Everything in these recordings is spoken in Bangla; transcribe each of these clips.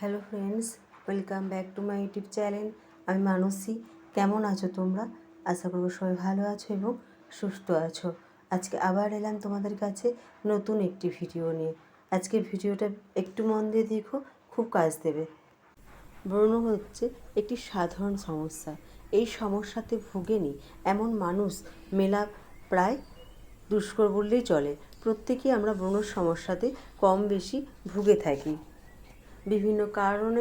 Hello friends, welcome back to my YouTube channel. আমি মানসী। কেমন আছো তোমরা? আশা করব সবাই ভালো আছো এবং সুস্থ আছো। আজকে আবার এলাম তোমাদের কাছে নতুন একটি ভিডিও নিয়ে। আজকের ভিডিওটা একটু মন দিয়ে দেখো, খুব কাজ দেবে। ব্রণ হচ্ছে একটি সাধারণ সমস্যা। এই সমস্যাতে ভোগেনি এমন মানুষ মেলা প্রায় দুষ্কর বললেই চলে। প্রত্যেকেই আমরা ব্রণর সমস্যাতে কম বেশি ভুগে থাকি। বিভিন্ন কারণে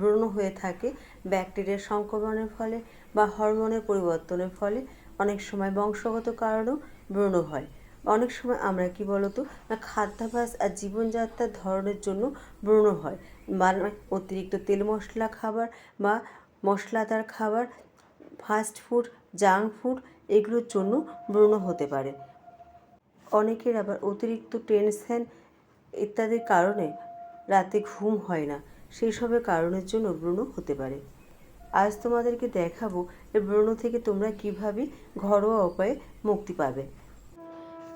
ব্রণ হয়ে থাকে। ব্যাকটেরিয়ার সংক্রমণের ফলে বা হরমোনের পরিবর্তনের ফলে অনেক সময় বংশগত কারণেও ব্রণ হয়। অনেক সময় আমরা কি বলতো, না, খাদ্যাভ্যাস আর জীবনযাত্রার ধরনের জন্য ব্রণ হয়। মানে অতিরিক্ত তেল মশলা খাবার বা মশলাদার খাবার, ফাস্ট ফুড, জাঙ্ক ফুড, এগুলোর জন্য ব্রণ হতে পারে। অনেকের আবার অতিরিক্ত টেনশন ইত্যাদির কারণে রাতে ঘুম হয় না। সেই সবের কারণের জন্য ব্রণ হতে পারে। আজ তোমাদেরকে দেখাবো এই ব্রণ থেকে তোমরা কীভাবে ঘরোয়া উপায়ে মুক্তি পাবে।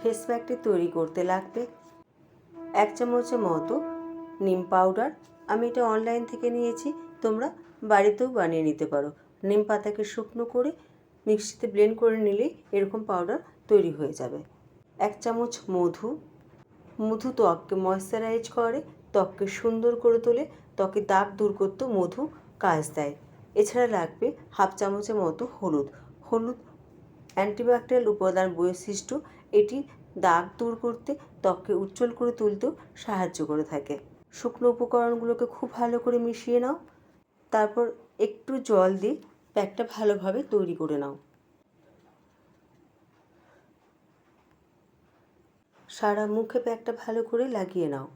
ফেস প্যাকটি তৈরি করতে লাগবে। এক চামচের মতো নিম পাউডার আমি এটা অনলাইন থেকে নিয়েছি। তোমরা বাড়িতেও বানিয়ে নিতে পারো। নিম পাতাকে শুকনো করে মিক্সিতে ব্লেন্ড করে নিলেই এরকম পাউডার তৈরি হয়ে যাবে। এক চামচ মধু। মধু ত্বককে ময়শ্চারাইজ করে। ত্বককে সুন্দর করে তোলে, ত্বকে দাগ দূর করতেও মধু কাজ দেয়। এছাড়া লাগবে হাফ চামচের মতো হলুদ। হলুদ অ্যান্টিব্যাকটেরিয়াল উপাদান বৈশিষ্ট্য, এটি দাগ দূর করতে, ত্বককে উজ্জ্বল করে তুলতেও সাহায্য করে থাকে। শুকনো উপকরণগুলোকে খুব ভালো করে মিশিয়ে নাও। তারপর একটু জল দিয়ে প্যাকটা ভালোভাবে তৈরি করে নাও। সারা মুখে প্যাকটা ভালো করে লাগিয়ে নাও।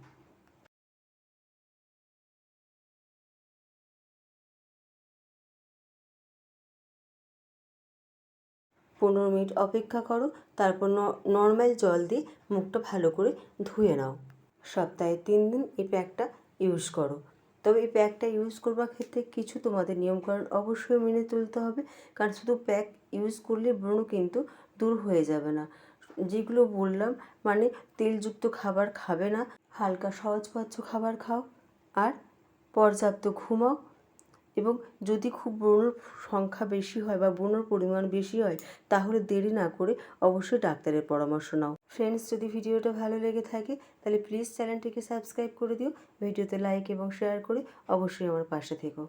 পনেরো মিনিট অপেক্ষা করো, তারপর নর্মাল জল দিয়ে মুখটা ভালো করে ধুয়ে নাও। সপ্তাহে তিন দিন এই প্যাকটা ইউজ করো। তবে এই প্যাকটা ইউজ করবার ক্ষেত্রে কিছু তোমাদের নিয়মকানুন অবশ্যই মেনে তুলতে হবে, কারণ শুধু প্যাক ইউজ করলে ব্রণ কিন্তু দূর হয়ে যাবে না। যেগুলো বললাম মানে তেলযুক্ত খাবার খাবে না, হালকা সহজপাচ্য খাবার খাও, আর পর্যাপ্ত ঘুমাও এবং যদি খুব ব্রণর সংখ্যা বেশি হয় বা ব্রণর পরিমাণ বেশি হয়, তাহলে দেরি না করে অবশ্যই ডাক্তারের পরামর্শ নাও। ফ্রেন্ডস যদি ভিডিওটা ভালো লেগে থাকে, তাহলে প্লিজ চ্যানেলটিকে সাবস্ক্রাইব করে দিও। ভিডিওতে লাইক এবং শেয়ার করে অবশ্যই আমার পাশে থেকো।